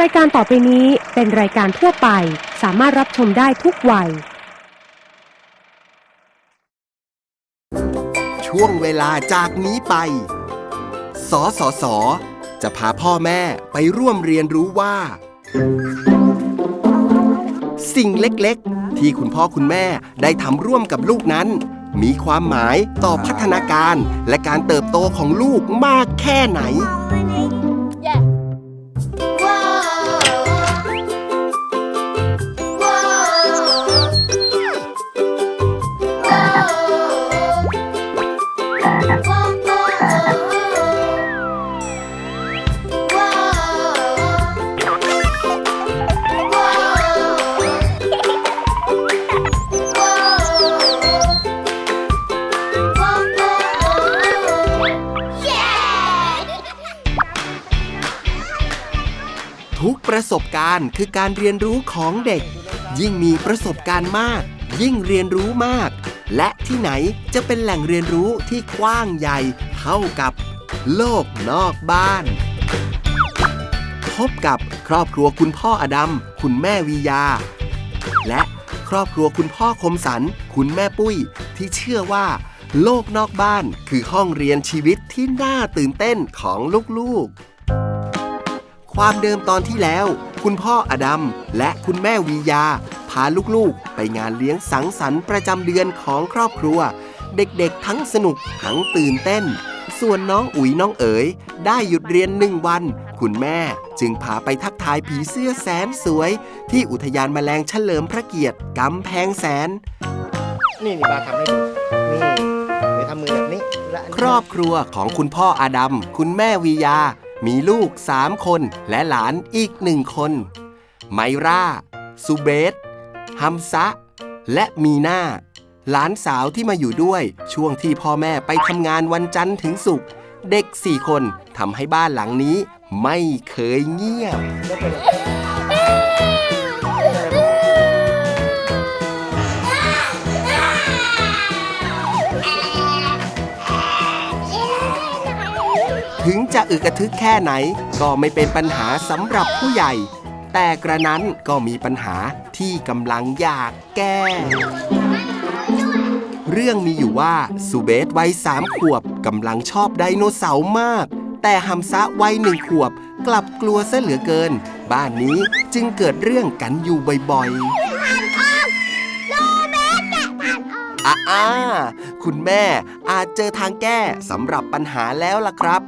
รายการต่อไปนี้เป็นรายการทั่วไป สามารถรับชมได้ทุกวัย ช่วงเวลาจากนี้ไป สสส จะพาพ่อแม่ไปร่วมเรียนรู้ว่า สิ่งเล็กๆ ที่คุณพ่อคุณแม่ได้ทำร่วมกับลูกนั้น มีความหมายต่อพัฒนาการและการเติบโตของลูกมากแค่ไหน สบการณ์ คือการเรียนรู้ของเด็ก ยิ่งมีประสบการณ์มาก ยิ่งเรียนรู้มาก และที่ไหนจะเป็นแหล่งเรียนรู้ที่กว้างใหญ่เท่ากับโลกนอกบ้าน พบกับครอบครัวคุณพ่ออดัม คุณแม่วียา และครอบครัวคุณพ่อคมสัน คุณแม่ปุ้ย ที่เชื่อว่า โลกนอกบ้านคือห้องเรียนชีวิตที่น่าตื่นเต้นของลูกๆ ความเดิมตอนที่แล้ว คุณพ่ออดัมและคุณแม่วียา พาลูกๆ ไปงานเลี้ยงสังสรรค์ประจำเดือนของครอบครัว เด็กๆ ทั้งสนุกทั้งตื่นเต้น ส่วนน้องอุ๋ยน้องเอ๋ย ได้หยุดเรียนหนึ่งวัน คุณแม่จึงพาไปทักทายผีเสื้อแสนสวย ที่อุทยานแมลงเฉลิมพระเกียรติกำแพงแสน นี่นี่บาทำให้ดูนี่เดี๋ยวทำมือแบบนี้และนคนี้รอบครัวของคุณพ่ออาดัม คุณแม่วียา มีลูกสามคนและหลานอีกหนึ่งคน ไมราซูเบสฮัมซะ และมีนาหลานสาวที่มาอยู่ด้วยช่วงที่พ่อแม่ไปทำงานวันจันทร์ถึงศุกร์เด็กสี่คนทำให้บ้านหลังนี้ไม่เคยเงียบ ถึงจะอึกระทึกแค่ไหน ก็ไม่เป็นปัญหาสำหรับผู้ใหญ่ แต่กระนั้นก็มีปัญหาที่กำลังอยากแก้ เรื่องมีอยู่ว่าซูเบสวัยสามขวบกำลังชอบไดโนเสาร์มาก แต่ฮัมซะวัยหนึ่งขวบกลับกลัวซะเหลือเกิน บ้านนี้จึงเกิดเรื่องกันอยู่บ่อยๆอ่าอ่าคุณแม่อาจเจอทางแก้สำหรับปัญหาแล้วล่ะครับ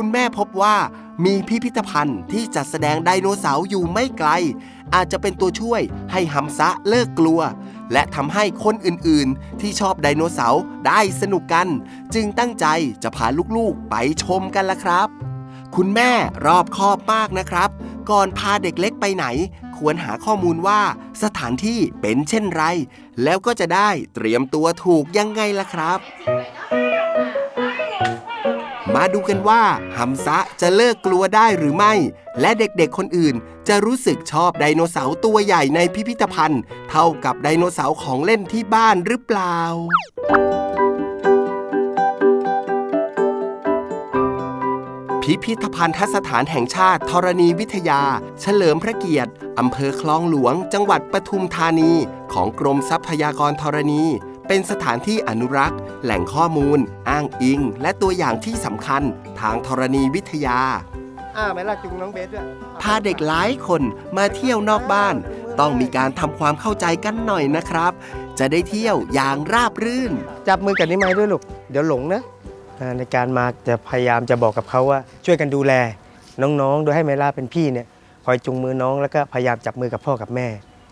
คุณแม่พบว่ามีพิพิธภัณฑ์ที่จัดแสดงไดโนเสาร์อยู่ไม่ไกล อาจจะเป็นตัวช่วยให้ฮัมซะเลิกกลัว และทำให้คนอื่นๆ ที่ชอบไดโนเสาร์ได้สนุกกัน จึงตั้งใจจะพาลูกๆไปชมกันละครับ คุณแม่รอบคอบมากนะครับ ก่อนพาเด็กเล็กไปไหน ควรหาข้อมูลว่าสถานที่เป็นเช่นไร แล้วก็จะได้เตรียมตัวถูกยังไงล่ะครับ มาดูกันว่าฮัมซะจะเลิกกลัวได้หรือไม่ และเด็กๆคนอื่นจะรู้สึกชอบไดโนเสาร์ตัวใหญ่ในพิพิธภัณฑ์ เท่ากับไดโนเสาร์ของเล่นที่บ้านหรือเปล่าพิพิธภัณฑสถานแห่งชาติธรณีวิทยา เฉลิมพระเกียรติ อำเภอคลองหลวง จังหวัดปทุมธานี ของกรมทรัพยากรธรณี เป็นสถานที่อนุรักษ์ แหล่งข้อมูล อ้างอิง และตัวอย่างที่สำคัญทางธรณีวิทยาอ่าแม่ลากจุงน้องเบสด้วยพาเด็กหลายคนมาเที่ยวนอกบ้าน ต้องมีการทำความเข้าใจกันหน่อยนะครับ จะได้เที่ยวอย่างราบรื่น จับมือกับนิ้วไม้ด้วยลูก เดี๋ยวหลงนะอ่าในการมาจะพยายามจะบอกกับเขาว่าช่วยกันดูแล น้องๆ โดยให้เมล่าเป็นพี่เนี่ยคอยจุงมือน้องแล้วก็พยายามจับมือกับพ่อกับแม่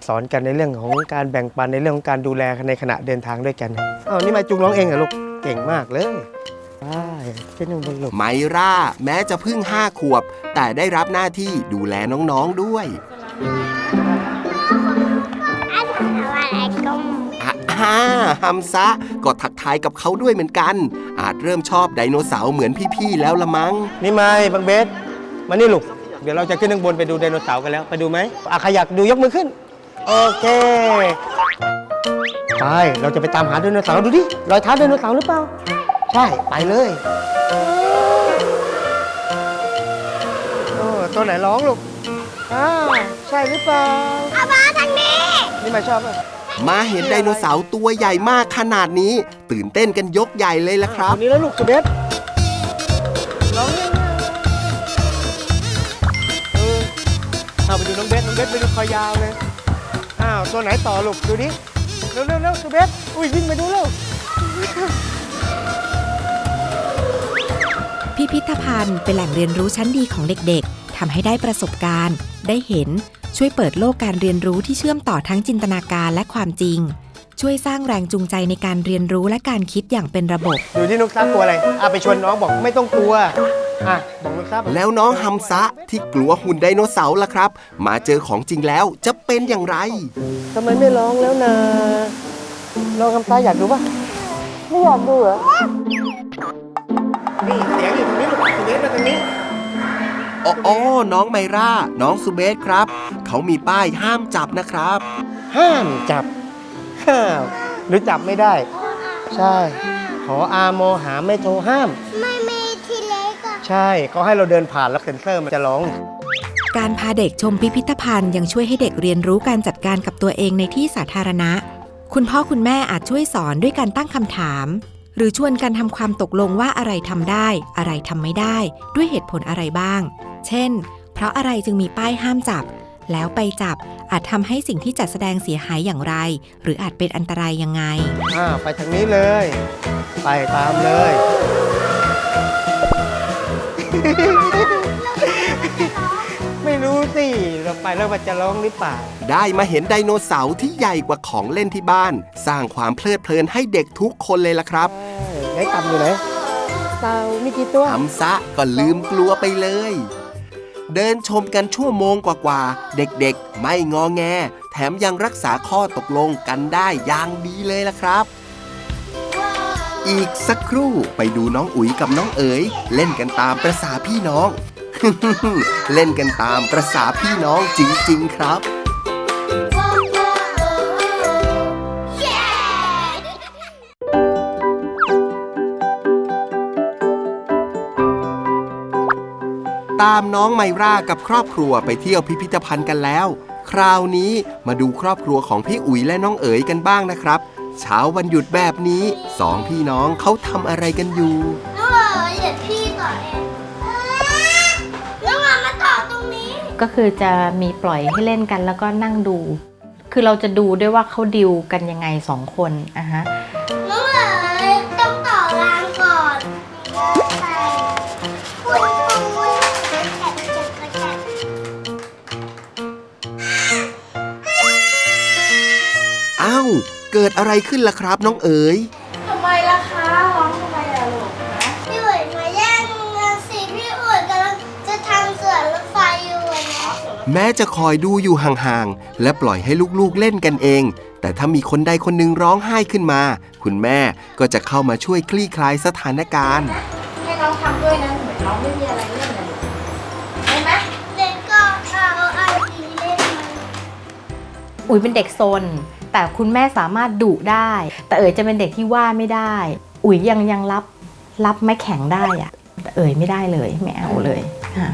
สอนกันในเรื่องของการแบ่งปันในเรื่องของการดูแลในขณะเดินทางด้วยกันอ้าวนี่มาจุงน้องเองเหรอลูกเก่งมากเลยใช่เช่นบนลูกไมร่าแม้จะเพิ่งห้าขวบ แต่ได้รับหน้าที่ดูแลน้องๆด้วยอะอ่าฮัมซะก็ทักทายกับเขาด้วยเหมือนกัน อาจเริ่มชอบไดโนเสาร์เหมือนพี่ๆแล้วละมั้ง นี่ไม้บังเบสมานี่ลูก เดี๋ยวเราจะขึ้นข้างบนไปดูไดโนเสาร์กันแล้ว ไปดูไหมอะใครอยากดูยกมือขึ้น โอเค ไป เราจะไปตามหาไดโนเสาร์ดูดิ รอยเท้าไดโนเสาร์หรือเปล่า ใช่ ไปเลยโอ้ตัวไหนร้องลูกอ้าวใช่หรือเปล่าอาบ้าทางนี้ นี่มาชอบป่ะมาเห็นไดโนเสาร์ตัวใหญ่มากขนาดนี้ ตื่นเต้นกันยกใหญ่เลยละครับนนี้แล้วลูกสุเบสร้องยังไงเออเอาไปดูน้องเบสน้องเบสไปดูคอยาวเลยอ้าวตัวไหนต่อลูกดูดิเร็วเร็วเร็วสุเบสอุ้ยวิ่งไปดูเร็วพิพิธภัณฑ์เป็นแหล่งเรียนรู้ชั้นดีของเด็กๆทำให้ได้ประสบการณ์ ได้เห็นช่วยเปิดโลกการเรียนรู้ที่เชื่อมต่อทั้งจินตนาการและความจริง ช่วยสร้างแรงจูงใจในการเรียนรู้และการคิดอย่างเป็นระบบ ดูที่นกซักกลัวอะไรอะไปชวนน้องบอกไม่ต้องกลัว อะบอกนกซักแล้วน้องฮัมซะที่กลัวหุ่นไดโนเสาร์ล่ะครับ มาเจอของจริงแล้วจะเป็นอย่างไร ทำไมไม่ร้องแล้วนะน้องคำตาอยากดูป่ะไม่อยากดูเหรอนี่เสียงอยู่ตรงนี้ลูกสุเบสมาตรงนี้อ๋อออน้องไมร่า น้องสุเบสครับ เขามีป้ายห้ามจับนะครับ ห้ามจับห้ามหรือจับไม่ได้ ใช่ ขออามอหาไม่โทรห้าม ไม่มีทีเล็กอะ ใช่เขาให้เราเดินผ่านแล้วเซ็นเซอร์มันจะร้อง การพาเด็กชมพิพิธภัณฑ์ยังช่วยให้เด็กเรียนรู้การจัดการกับตัวเองในที่สาธารณะ คุณพ่อคุณแม่อาจช่วยสอนด้วยการตั้งคำถาม หรือชวนกันทำความตกลงว่าอะไรทำได้ อะไรทำไม่ได้ ด้วยเหตุผลอะไรบ้าง เช่น เพราะอะไรจึงมีป้ายห้ามจับ แล้วไปจับอาจทำให้สิ่งที่จัดแสดงเสียหายอย่างไร หรืออาจเป็นอันตรายยังไง อ่าไปทางนี้เลย ไปตามเลย ไม่รู้สิเราไปแล้วมันจะร้องหรือเปล่า ได้มาเห็นไดโนเสาร์ที่ใหญ่กว่าของเล่นที่บ้าน สร้างความเพลิดเพลินให้เด็กทุกคนเลยล่ะครับไหนต่ำอยู่ไหนเต่ามีกี่ตัวฮัมซะก็ลืมกลัวไปเลย เดินชมกันชั่วโมงกว่าๆ เด็กๆ ไม่งอแง แถมยังรักษาข้อตกลงกันได้อย่างดีเลยล่ะครับ อีกสักครู่ไปดูน้องอุ๋ยกับน้องเอ๋ย เล่นกันตามประษาพี่น้อง เล่นกันตามประษาพี่น้องจริง ๆ ครับตามน้องไมร่ากับครอบครัวไปเที่ยวพิพิธภัณฑ์กันแล้ว คราวนี้มาดูครอบครัวของพี่อุ๋ยและน้องเอ๋ยกันบ้างนะครับ เช้าวันหยุดแบบนี้สองพี่น้องเขาทำอะไรกันอยู่น้องเอ๋ยเดี๋ยวพี่ต่อเองน้องเอ๋ยมาต่อตรงนี้ ก็คือจะมีปล่อยให้เล่นกันแล้วก็นั่งดู คือเราจะดูด้วยว่าเขาดิวกันยังไงสองคนอะฮะ เกิดอะไรขึ้นล่ะครับน้องเอ๋ยทำไมล่ะคะร้องทำไมล่ะลูกพี่อุ๋ยมาแย่งงานสิพี่อุ๋ยกำลังจะทำสวนรถไฟอยู่อะนะแม้จะคอยดูอยู่ห่างๆและปล่อยให้ลูกๆเล่นกันเอง แต่ถ้ามีคนใดคนหนึ่งร้องไห้ขึ้นมา คุณแม่ก็จะเข้ามาช่วยคลี่คลายสถานการณ์ ให้น้องทำด้วยนะเหมือนน้องไม่มีอะไรเล่นเลยได้ไหมเด็กก็เอาอันนี้เล่นมาอุ๋ยเป็นเด็กซน แต่คุณแม่สามารถดุได้ แต่เอ๋ยจะเป็นเด็กที่ว่าไม่ได้ อุ๋ยยังยังรับรับไม้แข็งได้อะแต่เอ๋ยไม่ได้เลยไม่เอาเลยค่ะ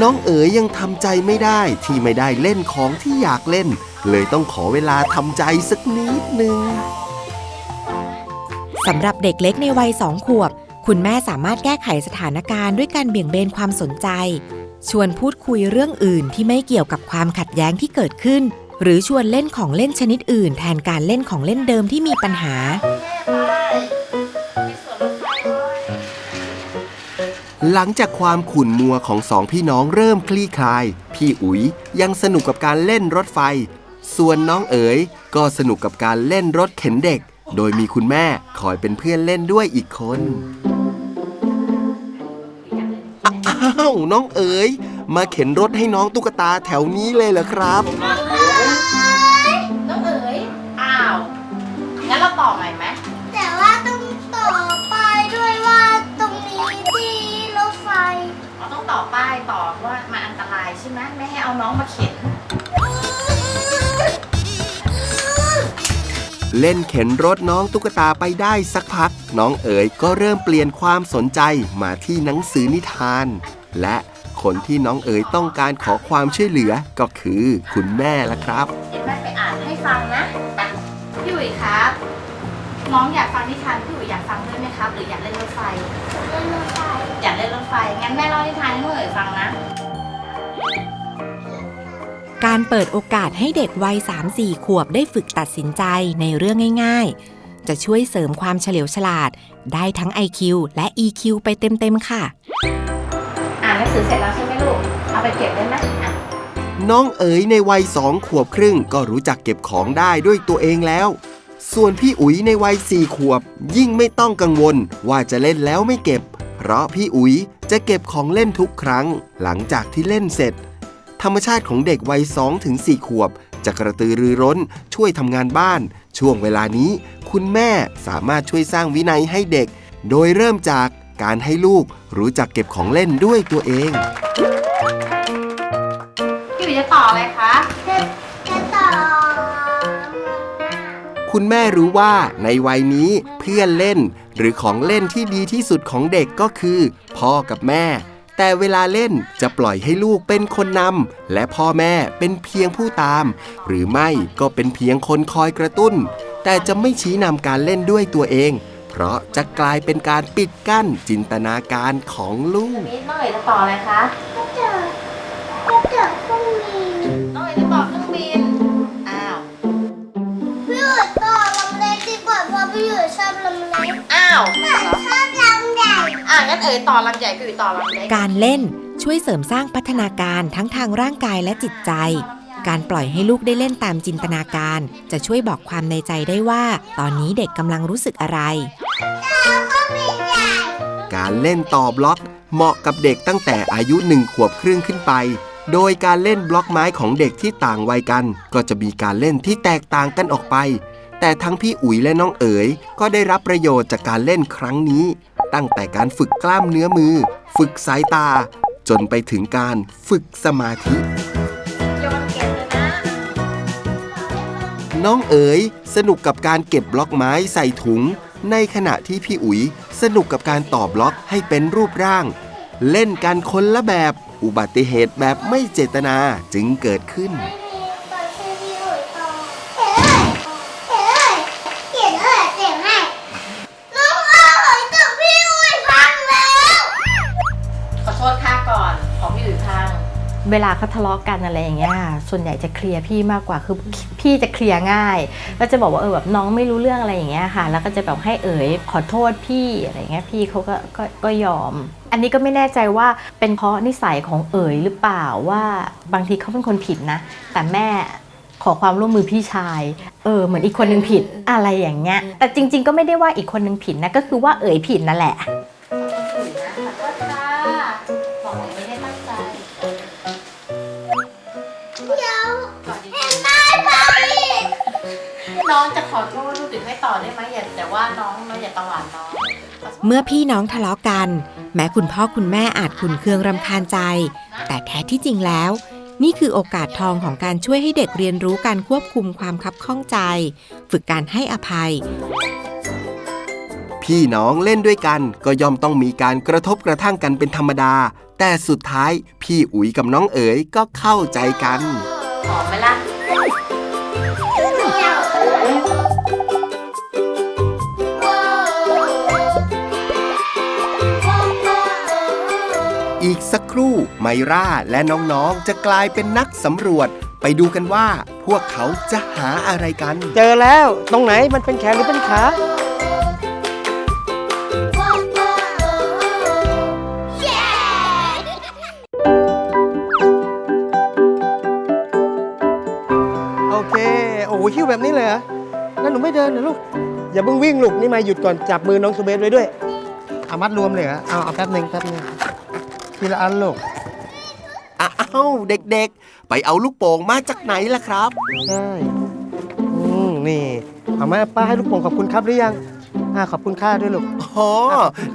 น้องเอ๋ยยังทำใจไม่ได้ที่ไม่ได้เล่นของที่อยากเล่น เลยต้องขอเวลาทำใจสักนิดนึงสำหรับเด็กเล็กในวัยสองขวบ คุณแม่สามารถแก้ไขสถานการณ์ด้วยการเบี่ยงเบนความสนใจ ชวนพูดคุยเรื่องอื่นที่ไม่เกี่ยวกับความขัดแย้งที่เกิดขึ้น หรือชวนเล่นของเล่นชนิดอื่น แทนการเล่นของเล่นเดิมที่มีปัญหา หลังจากความขุ่นมัวของสองพี่น้องเริ่มคลี่คลาย พี่อุ๋ยยังสนุกกับการเล่นรถไฟ ส่วนน้องเอ๋ยก็สนุกกับการเล่นรถเข็นเด็ก โดยมีคุณแม่คอยเป็นเพื่อนเล่นด้วยอีกคน อ้าวน้องเอ๋ย มาเข็นรถให้น้องตุ๊กตาแถวนี้เลยเหรอครับ น้องเอ๋ย อ้าว งั้นเราต่อใหม่ไหมแต่ว่าต้องต่อไปด้วยว่าตรงนี้ที่รถไฟ เราต้องต่อป้ายต่อว่ามันอันตรายใช่ไหมไม่ให้เอาน้องมาเข็น เล่นเข็นรถน้องตุ๊กตาไปได้สักพัก น้องเอ๋ยก็เริ่มเปลี่ยนความสนใจมาที่หนังสือนิทาน และคนที่น้องเอ๋ยต้องการขอความช่วยเหลือก็คือคุณแม่ละครับเดี๋ยวแม่ไปอ่านให้ฟังนะไปพี่อุ๋ยครับ น้องอยากฟังนิทานพี่อุ๋ยอยากฟังด้วยไหมครับ หรืออยากเล่นรถไฟเล่นรถไฟอยากเล่นรถไฟงั้นแม่เล่านิทานให้พี่อุ๋ยฟังนะ การเปิดโอกาสให้เด็กวัย3-4 ขวบได้ฝึกตัดสินใจในเรื่องง่าย ๆ จะช่วยเสริมความเฉลียวฉลาด ได้ทั้ง IQ และ EQ ไปเต็มๆค่ะ อ่านหนังสือเสร็จแล้วใช่ไหมลูก เอาไปเก็บได้ไหมอะน้องเอ๋ยในวัยสองขวบครึ่งก็รู้จักเก็บของได้ด้วยตัวเองแล้ว ส่วนพี่อุ๋ยในวัยสี่ขวบ ยิ่งไม่ต้องกังวลว่าจะเล่นแล้วไม่เก็บ เพราะพี่อุ๋ยจะเก็บของเล่นทุกครั้ง หลังจากที่เล่นเสร็จ ธรรมชาติของเด็กวัย2ถึง4ขวบ จะกระตือรือร้นช่วยทำงานบ้าน ช่วงเวลานี้ คุณแม่สามารถช่วยสร้างวินัยให้เด็ก โดยเริ่มจากการให้ลูกรู้จักเก็บของเล่นด้วยตัวเองพี่อุ๋ยจะต่ออะไรคะจะจะต่อคุณแม่รู้ว่าในวัยนี้เพื่อนเล่น หรือของเล่นที่ดีที่สุดของเด็กก็คือ พ่อกับแม่ แต่เวลาเล่นจะปล่อยให้ลูกเป็นคนนำและพ่อแม่เป็นเพียงผู้ตาม หรือไม่ก็เป็นเพียงคนคอยกระตุ้น แต่จะไม่ชี้นำการเล่นด้วยตัวเอง เพราะจะกลายเป็นการปิดกั้นจินตนาการของลูกนี่น้องเอ๋ยจะต่ออะไรคะก็เจอก็เจอเครื่องบินน้องเอ๋ยจะต่อเครื่องบินอ้าวพี่หยุดต่อลำเล็กดีกว่าเพราะพี่หยุดชอบลำเล็กอ้าวแต่ชอบลำใหญ่ อะงั้นเอ๋ยต่อลำใหญ่พี่อุ๋ยต่อลำเล็กการเล่นช่วยเสริมสร้างพัฒนาการทั้งทางร่างกายและจิตใจ การปล่อยให้ลูกได้เล่นตามจินตนาการ จะช่วยบอกความในใจได้ว่า ตอนนี้เด็กกำลังรู้สึกอะไร การเล่นต่อบล็อก เหมาะกับเด็กตั้งแต่อายุหนึ่งขวบครึ่งขึ้นไป โดยการเล่นบล็อกไม้ของเด็กที่ต่างวัยกัน ก็จะมีการเล่นที่แตกต่างกันออกไป แต่ทั้งพี่อุ๋ยและน้องเอ๋ยก็ได้รับประโยชน์จากการเล่นครั้งนี้ ตั้งแต่การฝึกกล้ามเนื้อมือ ฝึกสายตา จนไปถึงการฝึกสมาธิ น้องเอ๋ยสนุกกับการเก็บบล็อกไม้ใส่ถุง ในขณะที่พี่อุ๋ยสนุกกับการต่อบล็อกให้เป็นรูปร่าง เล่นกันคนละแบบ อุบัติเหตุแบบไม่เจตนาจึงเกิดขึ้น เวลาเขาทะเลาะกันอะไรอย่างเงี้ยส่วนใหญ่จะเคลียร์พี่มากกว่าคือพี่จะเคลียร์ง่าย ก็จะบอกว่าเออแบบน้องไม่รู้เรื่องอะไรอย่างเงี้ยค่ะ แล้วก็จะแบบให้เอ๋ยขอโทษพี่อะไรเงี้ยพี่เขาก็ก็ก็ยอม อันนี้ก็ไม่แน่ใจว่าเป็นเพราะนิสัยของเอ๋ยหรือเปล่าว่าบางทีเขาเป็นคนผิดนะ แต่แม่ขอความร่วมมือพี่ชาย เออ เหมือนอีกคนนึงผิดอะไรอย่างเงี้ย แต่จริง ๆ ก็ไม่ได้ว่าอีกคนนึงผิดนะ ก็คือว่าเอ๋ยผิดนั่นแหละ น้องจะขอโทษลูกติดให้ต่อได้ไหมอย่าแต่ว่าน้องน้องอย่าตวาดน้องเมื่อพี่น้องทะเลาะกัน แม้คุณพ่อคุณแม่อาจขุนเคืองรำคาญใจ แต่แท้ที่จริงแล้ว นี่คือโอกาสทองของการช่วยให้เด็กเรียนรู้การควบคุมความคับข้องใจ ฝึกการให้อภัย พี่น้องเล่นด้วยกันก็ย่อมต้องมีการกระทบกระทั่งกันเป็นธรรมดา แต่สุดท้ายพี่อุ๋ยกับน้องเอ๋ยก็เข้าใจกัน หอมไหมล่ะ อีกสักครู่ไมร่าและน้องๆ จะกลายเป็นนักสำรวจ ไปดูกันว่าพวกเขาจะหาอะไรกัน เจอแล้ว ตรงไหนมันเป็นแขนหรือเป็นขาเย้โอเค โอ้โหหิ้วแบบนี้เลยเหรอแล้วหนูไม่เดินเหรอลูก อย่าเพิ่งวิ่งลูก นี่มาหยุดก่อน จับมือน้องสุเบสไว้ด้วย เอามัดรวมเลยเหรอเอาเอาแป๊บหนึ่งแป๊บหนึ่ง ทีละอันลูกอ้าวเด็กๆ ไปเอาลูกโป่งมาจากไหนล่ะครับ ใช่อืมนี่เอามาป้าให้ลูกโป่งขอบคุณครับหรือยังอ่าขอบคุณค่าด้วยลูกอ๋อ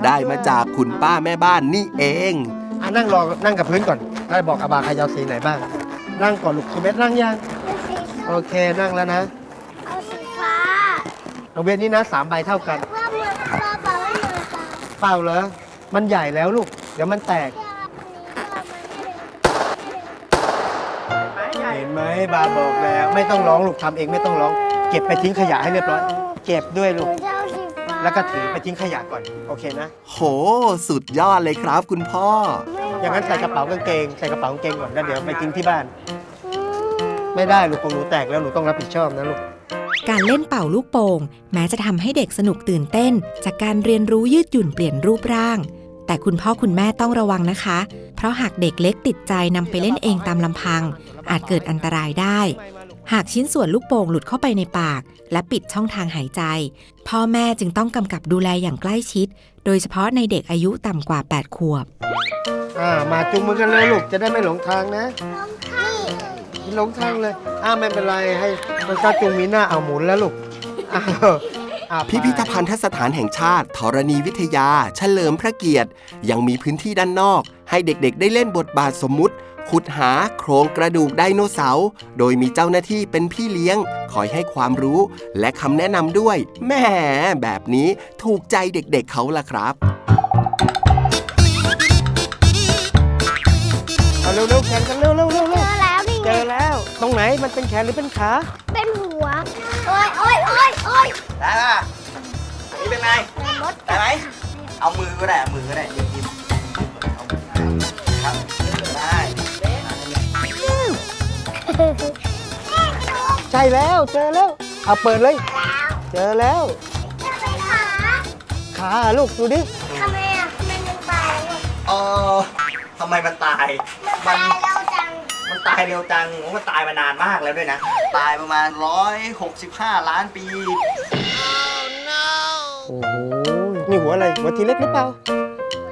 ได้มาจากคุณป้าแม่บ้านนี่เอง อะนั่งรอนั่งกับพื้นก่อนได้บอกอาบาขยาวสีไหนบ้าง นั่งก่อนลูกสุเบสนั่งยังโอเคนั่งแล้วนะเอาสีฟ้าน้องเบสนี่นะสามใบเท่ากันว่าเหมือนปลาเปล่าไม่เหมือนปลาเปล่าเหรอมันใหญ่แล้วลูก เดี๋ยวมันแตก บาบอกแล้ว ไม่ต้องร้องลูกทำเองไม่ต้องร้อง เก็บไปทิ้งขยะให้เรียบร้อย เก็บด้วยลูก เจ้าสีฟ้าแล้วก็ถือไปทิ้งขยะก่อน โอเคนะ โห สุดยอดเลยครับคุณพ่อ อย่างนั้นใส่กระเป๋ากางเกงใส่กระเป๋ากางเกงก่อนแล้วเดี๋ยวไปทิ้งที่บ้าน ไม่ได้ลูกของหนูแตกแล้วหนูต้องรับผิดชอบนะลูก การเล่นเป่าลูกโป่งแม้จะทำให้เด็กสนุกตื่นเต้น จากการเรียนรู้ยืดหยุ่นเปลี่ยนรูปร่าง แต่คุณพ่อคุณแม่ต้องระวังนะคะ เพราะหากเด็กเล็กติดใจนำไปเล่นเองตามลำพัง อาจเกิดอันตรายได้ หากชิ้นส่วนลูกโป่งหลุดเข้าไปในปาก และปิดช่องทางหายใจ พ่อแม่จึงต้องกำกับดูแลอย่างใกล้ชิด โดยเฉพาะในเด็กอายุต่ำกว่า 8 ขวบ อ่ามาจุงมือกันเลยลูกจะได้ไม่หลงทางนะน้องข้างไม่หลงทางเลย อ้าไม่เป็นไรให้ต้นกล้าจุงมีหน้าเอาหมุนแล้วลูกอ้าวอ่าไป พิพิธภัณฑสถานแห่งชาติธรณีวิทยา เฉลิมพระเกียรติ ยังมีพื้นที่ด้านนอก ให้เด็กๆ ได้เล่นบทบาทสมมุติ ขุดหาโครงกระดูกไดโนเสาร์โดยมีเจ้าหน้าที่เป็นพี่เลี้ยง คอยให้ความรู้และคำแนะนำด้วยแหม่แบบนี้ถูกใจเด็กๆเขาล่ะครับเอาเร็วๆแข่งกันเร็วๆเร็วๆเร็วเจอแล้วนี่ๆไงเจอแล้ว ตรงไหนมันเป็นแขนหรือเป็นขา เป็นหัว โอ้ยโอ้ยโอ้ยโอ้ยได้ป่ะอันนี้เป็นไงรถได้ไหมเอามือก็ได้เอามือก็ได้ยิ้มยิ้มเอามือครับได้ใช่แล้วเจอแล้ว เอาเปิดเลย เจอแล้ว จะไปหาขาอะลูกดูดิทำไมอะมันยังตายอะเออทำไมมันตาย มันายเร็วจังโอ้มันตายมานานมากแล้วด้วยนะ ตายประมาณ 165 ล้านปี โอ้โหนี่หัวอะไร หัวทีเล็กหรือเปล่า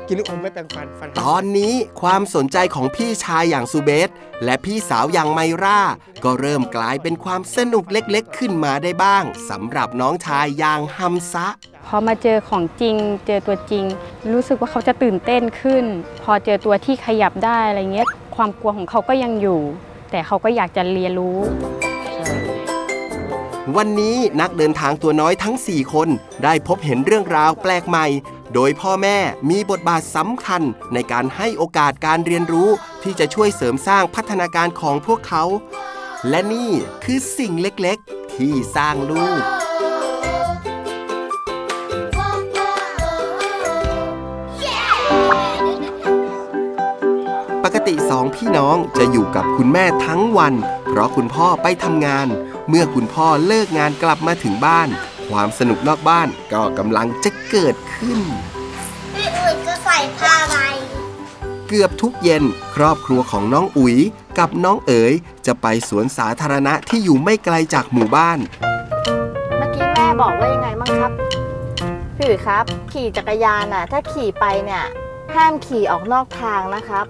กินลูกอมไม่แปรงฟันฟันตอนนี้ความสนใจของพี่ชายอย่างซูเบสและพี่สาวอย่างไมราก็เริ่มกลายเป็นความสนุกเล็กๆ ขึ้นมาได้บ้างสำหรับน้องชายอย่างฮัมซะ พอมาเจอของจริง เจอตัวจริง รู้สึกว่าเขาจะตื่นเต้นขึ้น พอเจอตัวที่ขยับได้อะไรเงี้ย ความกลัวของเขาก็ยังอยู่ แต่เขาก็อยากจะเรียนรู้ วันนี้นักเดินทางตัวน้อยทั้ง 4 คนได้พบเห็นเรื่องราวแปลกใหม่ โดยพ่อแม่มีบทบาทสำคัญในการให้โอกาสการเรียนรู้ที่จะช่วยเสริมสร้างพัฒนาการของพวกเขา และนี่คือสิ่งเล็กๆ ที่สร้างลูก สองพี่น้องจะอยู่กับคุณแม่ทั้งวัน เพราะคุณพ่อไปทำงาน เมื่อคุณพ่อเลิกงานกลับมาถึงบ้าน ความสนุกนอกบ้านก็กำลังจะเกิดขึ้น พี่อุ่นจะใส่ผ้าใบเกือบทุกเย็น ครอบครัวของน้องอุ๋ยกับน้องเอ๋ยจะไปสวนสาธารณะที่อยู่ไม่ไกลจากหมู่บ้าน เมื่อกี้แม่บอกว่ายังไงบ้างครับ พี่อุ๋ยครับ ขี่จักรยานน่ะ ถ้าขี่ไปเนี่ย ห้ามขี่ออกนอกทางนะครับ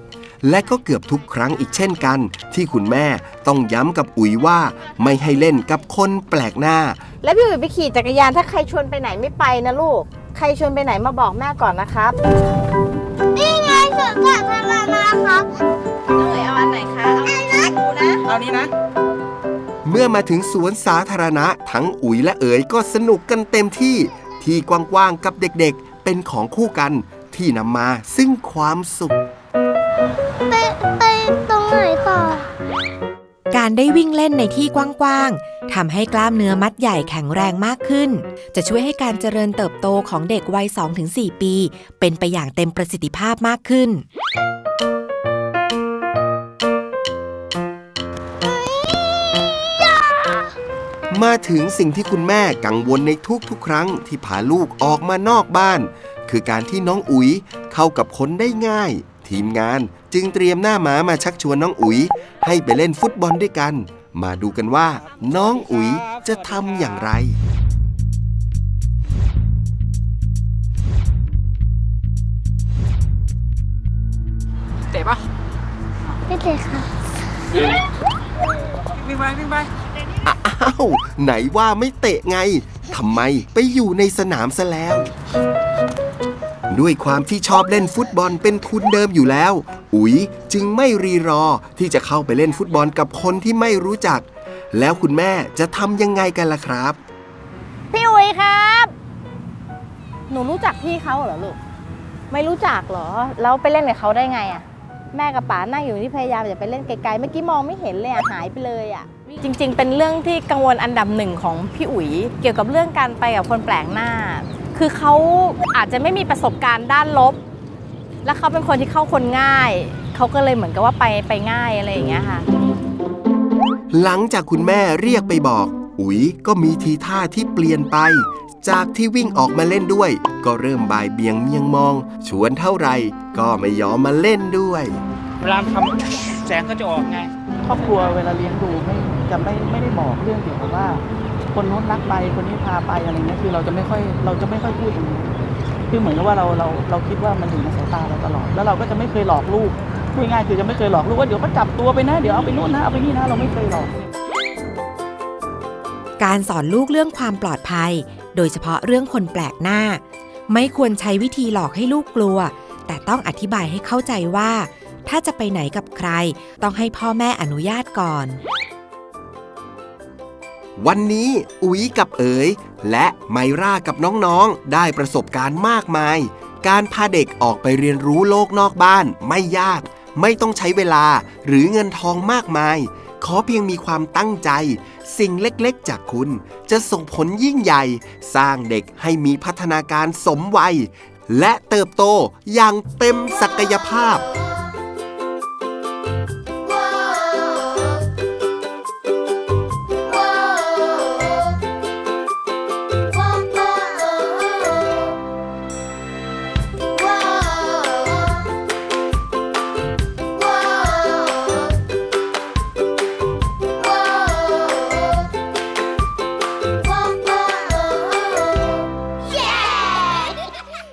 และก็เกือบทุกครั้งอีกเช่นกัน ที่คุณแม่ต้องย้ำกับอุ๋ยว่าไม่ให้เล่นกับคนแปลกหน้า แล้วพี่อุ๋ยไปขี่จักรยานถ้าใครชวนไปไหนไม่ไปนะลูก ใครชวนไปไหนมาบอกแม่ก่อนนะครับ นี่ไงสวนสาธารณะครับน้องเอ๋ยเอาอันไหนคะ เอาอันนี้นะเอานี้นะ เมื่อมาถึงสวนสาธารณะทั้งอุ๋ยและเอ๋ยก็สนุกกันเต็มที่ ที่กว้างๆกับเด็กๆ เป็นของคู่กันที่นำมาซึ่งความสุขไป ไปตรงไหนต่อ การได้วิ่งเล่นในที่กว้างๆทำให้กล้ามเนื้อมัดใหญ่แข็งแรงมากขึ้น จะช่วยให้การเจริญเติบโตของเด็กวัย 2-4 ปี เป็นไปอย่างเต็มประสิทธิภาพมากขึ้นมาถึงสิ่งที่คุณแม่กังวลในทุกๆ ครั้งที่พาลูกออกมานอกบ้าน คือการที่น้องอุ๋ยเข้ากับคนได้ง่าย ทีมงานจึงเตรียมหน้าม้ามาชักชวนน้องอุ๋ย ให้ไปเล่นฟุตบอลด้วยกัน มาดูกันว่า น้องอุ๋ยจะทำอย่างไรไม่เลยค่ะอ้าวไหนว่าไม่เตะไงทำไมไปอยู่ในสนามซะแล้ว ด้วยความที่ชอบเล่นฟุตบอลเป็นทุนเดิมอยู่แล้ว อุ๋ยจึงไม่รีรอที่จะเข้าไปเล่นฟุตบอลกับคนที่ไม่รู้จัก แล้วคุณแม่จะทำยังไงกันล่ะครับ พี่อุ๋ยครับ หนูรู้จักพี่เขาเหรอลูก ไม่รู้จักเหรอ แล้วไปเล่นกับเขาได้ไงอะแม่กับป๋านั่งอยู่ที่พยายามจะไปเล่นไกลๆ เมื่อกี้มองไม่เห็นเลยอะหายไปเลยอะจริง ๆ เป็นเรื่องที่กังวลอันดับหนึ่งของพี่อุ๋ย เกี่ยวกับเรื่องการไปกับคนแปลกหน้า คือเขาอาจจะไม่มีประสบการณ์ด้านลบ และเขาเป็นคนที่เข้าคนง่าย เขาก็เลยเหมือนกับว่าไปไปง่ายอะไรอย่างเงี้ยค่ะ หลังจากคุณแม่เรียกไปบอก อุ๋ยก็มีทีท่าที่เปลี่ยนไป จากที่วิ่งออกมาเล่นด้วย ก็เริ่มบ่ายเบียงเมียงมอง ชวนเท่าไหร่ก็ไม่ยอมมาเล่นด้วยเวลาทำแสงก็จะออกไง ครอบครัวเวลาเลี้ยงดูไม่จะไม่ไม่ได้บอกเรื่องเกี่ยวกับว่า คนโน้นรักไปคนนี้พาไปอะไรเงี้ยคือเราจะไม่ค่อยเราจะไม่ค่อยพูดอย่างนี้คือเหมือนกับว่าเราเราเราคิดว่ามันอยู่ในสายตาเราตลอด แล้วเราก็จะไม่เคยหลอกลูกพูดง่ายคือจะไม่เคยหลอกลูกว่าเดี๋ยวก็จับตัวไปนะเดี๋ยวเอาไปนู่นนะเอาไปนี่นะเราไม่เคยหลอก การสอนลูกเรื่องความปลอดภัย โดยเฉพาะเรื่องคนแปลกหน้า ไม่ควรใช้วิธีหลอกให้ลูกกลัว แต่ต้องอธิบายให้เข้าใจว่า ถ้าจะไปไหนกับใคร ต้องให้พ่อแม่อนุญาตก่อน วันนี้อุ๋ยกับเอ๋ยและไมร่ากับน้องๆ ได้ประสบการณ์มากมาย การพาเด็กออกไปเรียนรู้โลกนอกบ้านไม่ยาก ไม่ต้องใช้เวลาหรือเงินทองมากมาย ขอเพียงมีความตั้งใจ สิ่งเล็กๆ จากคุณ จะส่งผลยิ่งใหญ่ สร้างเด็กให้มีพัฒนาการสมวัย และเติบโตอย่างเต็มศักยภาพ